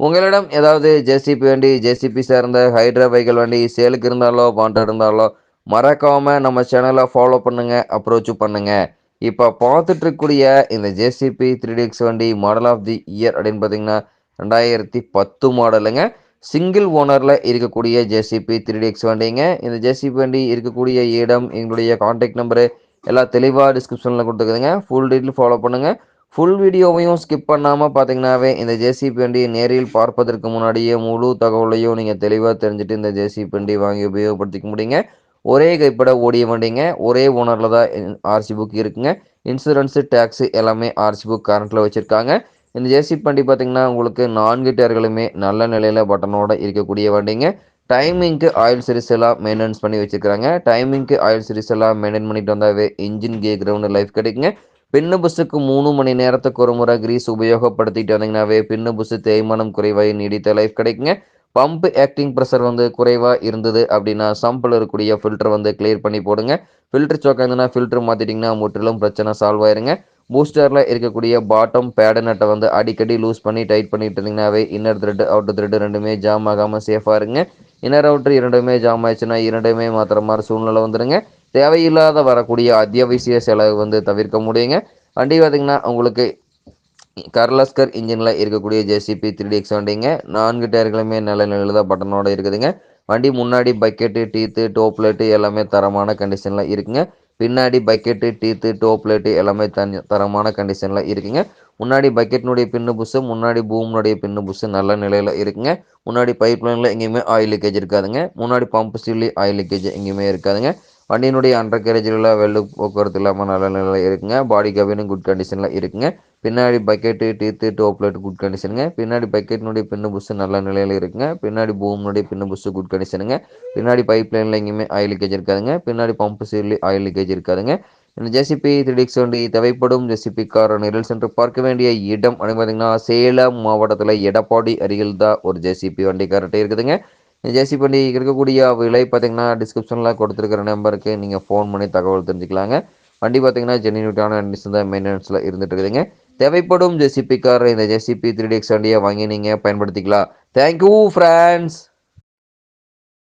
உங்களிடம் ஏதாவது ஜேசிபி வண்டி ஜேசிபி சேர்ந்த ஹைட்ரா வெஹிக்கல் வண்டி சேலுக்கு இருந்தாலோ வாண்டட் இருந்தாலோ மறக்காமல் நம்ம சேனலை ஃபாலோ பண்ணுங்கள் அப்ரோச் பண்ணுங்கள் இப்போ பார்த்துட்டு இருக்கக்கூடிய இந்த ஜேசிபி த்ரீ டிஎக்ஸ் வண்டி மாடல் ஆஃப் தி இயர் அப்படின்னு பார்த்தீங்கன்னா ரெண்டாயிரத்தி பத்து மாடலுங்க சிங்கிள் ஓனரில் இருக்கக்கூடிய ஜேசிபி த்ரீ டிஎக்ஸ் வண்டிங்க. இந்த ஜேசிபி வண்டி இருக்கக்கூடிய இடம் எங்களுடைய காண்டாக்ட் நம்பரு எல்லாம் தெளிவாக டிஸ்கிரிப்ஷனில் கொடுத்துக்குதுங்க ஃபுல் டீட்டெயில் ஃபாலோ பண்ணுங்கள் ஃபுல் வீடியோவையும் ஸ்கிப் பண்ணாமல் பார்த்தீங்கன்னாவே இந்த ஜேசிபி வண்டியை நேரில் பார்ப்பதற்கு முன்னாடியே முழு தகவலையும் நீங்கள் தெளிவாக தெரிஞ்சுட்டு இந்த ஜேசிபி வண்டி வாங்கி உபயோகப்படுத்திக்க முடியுங்க. ஒரே கைப்பட ஓடிய வண்டிங்க ஒரே ஓனரில் தான் ஆர்சி புக் இருக்குங்க. இன்சூரன்ஸு டேக்ஸு எல்லாமே ஆர்சி புக் கரண்ட்டில் வச்சுருக்காங்க. இந்த ஜேசிபி வண்டி பார்த்தீங்கன்னா உங்களுக்கு நான்கு டயர்களுமே நல்ல நிலையில் பட்டனோட இருக்கக்கூடிய வண்டிங்க. டைமிங்க்கு ஆயில் சீரிஸ் எல்லாம் மெயின்டெனன்ஸ் பண்ணி வச்சுருக்காங்க டைமிங்க்கு ஆயில் சீரிஸ் எல்லாம் மெயின்டைன் பண்ணிட்டு வந்தாவே இன்ஜின் கே கிரவுண்டு லைஃப் கிடைக்குங்க. பின்னு புஸ்ஸுக்கு மூணு மணி நேரத்துக்கு ஒரு முறை கிரீஸ் உபயோகப்படுத்திட்டு வந்தீங்கன்னாவே பின்னு புஸ்ஸு தேய்மானம் குறைவாக நீடித்த லைஃப் கிடைக்குங்க. பம்ப் ஆக்டிங் ப்ரெஷர் வந்து குறைவாக இருந்தது அப்படின்னா சம்பில் இருக்கக்கூடிய ஃபில்டர் வந்து கிளியர் பண்ணி போடுங்க. ஃபில்டர் சோக்காக இருந்ததுன்னா ஃபில்டர் மாற்றிட்டிங்கன்னா முற்றிலும் பிரச்சனை சால்வ் ஆயிருங்க. பூஸ்டரில் இருக்கக்கூடிய பாட்டம் பேடு நட்டை வந்து அடிக்கடி லூஸ் பண்ணி டைட் பண்ணிட்டு இருந்தீங்கன்னாவே இன்னர் த்ரெட் அவுட்டர் த்ரெட் ரெண்டுமே ஜாம் ஆகாமல் சேஃபாக இருங்க. இன்னர் அவுட்ரு இரண்டுமே ஜாம் ஆயிடுச்சுன்னா இரண்டுமே மாத்திர மாதிரி சூழ்நிலை வந்துடுங்க தேவையில்லாத வரக்கூடிய அத்தியாவசிய செலவு வந்து தவிர்க்க முடியுங்க. வண்டி பார்த்திங்கன்னா உங்களுக்கு கர்லஸ்கர் இன்ஜினில் இருக்கக்கூடிய ஜேசிபி த்ரீ டி எக்ஸ் வண்டிங்க. நான்கு டயர்களுமே நல்ல நிலையில் தான் பட்டனோட இருக்குதுங்க. வண்டி முன்னாடி பக்கெட்டு டீத்து டோப் லைட்டு எல்லாமே தரமான கண்டிஷனில் இருக்குங்க. பின்னாடி பக்கெட்டு டீத்து டோப் லைட்டு எல்லாமே தனி தரமான கண்டிஷனில் இருக்குங்க. முன்னாடி பக்கெட்னுடைய பின்னு புஸ்ஸு முன்னாடி பூம்னுடைய பின்னு புஸ்ஸு நல்ல நிலையில் இருக்குங்க. முன்னாடி பைப் லைனில் எங்கேயுமே ஆயில் லீக்கேஜ் இருக்காதுங்க. முன்னாடி பம்ப் ஸ்டீல் ஆயில் லீக்கேஜ் எங்கேயுமே இருக்காதுங்க. வண்டியினுடைய அண்டர் கேரேஜில் வெள்ளு போக்குவரத்து இல்லாமல் நல்ல நிலையில் இருக்குங்க. பாடி கபினும் குட் கண்டிஷனில் இருக்குங்க. பின்னாடி பக்கெட்டு டீத்து டோப்லெட் குட் கண்டிஷனுங்க பின்னாடி பக்கெட்டினுடைய பின்னு புஸ்ஸு நல்ல நிலையில் இருக்குங்க. பின்னாடி பூம்னுடைய பின்னு புஸ்ஸு குட் கண்டிஷனுங்க பின்னாடி பைப் லைனில் எங்கேயுமே ஆயில் லீக்கேஜ் இருக்காதுங்க. பின்னாடி பம்ப் சீர்லி ஆயில் லீக்கேஜ் இருக்காதுங்க. இந்த ஜேசிபி த்ரீடிக்ஸ் வண்டி தேவைப்படும் ஜெசிபி கார் நிரல் சென்று பார்க்க வேண்டிய இடம் அப்படின்னு பார்த்தீங்கன்னா சேலம் மாவட்டத்தில் எடப்பாடி அருகில் தான் ஒரு ஜெசிபி வண்டி கார்ட்டே இருக்குதுங்க. ஜேசி வண்டி இருக்கக்கூடிய விலை பார்த்தீங்கன்னா டிஸ்கிரிப்ஷனில் கொடுத்துருக்கிற நம்பருக்கு நீங்கள் ஃபோன் பண்ணி தகவல் தெரிஞ்சுக்கலாங்க. வண்டி பார்த்தீங்கன்னா ஜென்யூனிட்டான கண்டிஷன் தான் மெயின்டெனன்ஸில் இருந்துட்டு இருக்குதுங்க. தேவைப்படும் ஜேசிபி கார் இந்த ஜேசிபி த்ரீ டிஎக்ஸ் வண்டியை வாங்கி நீங்கள் பயன்படுத்திக்கலாம். Thank you friends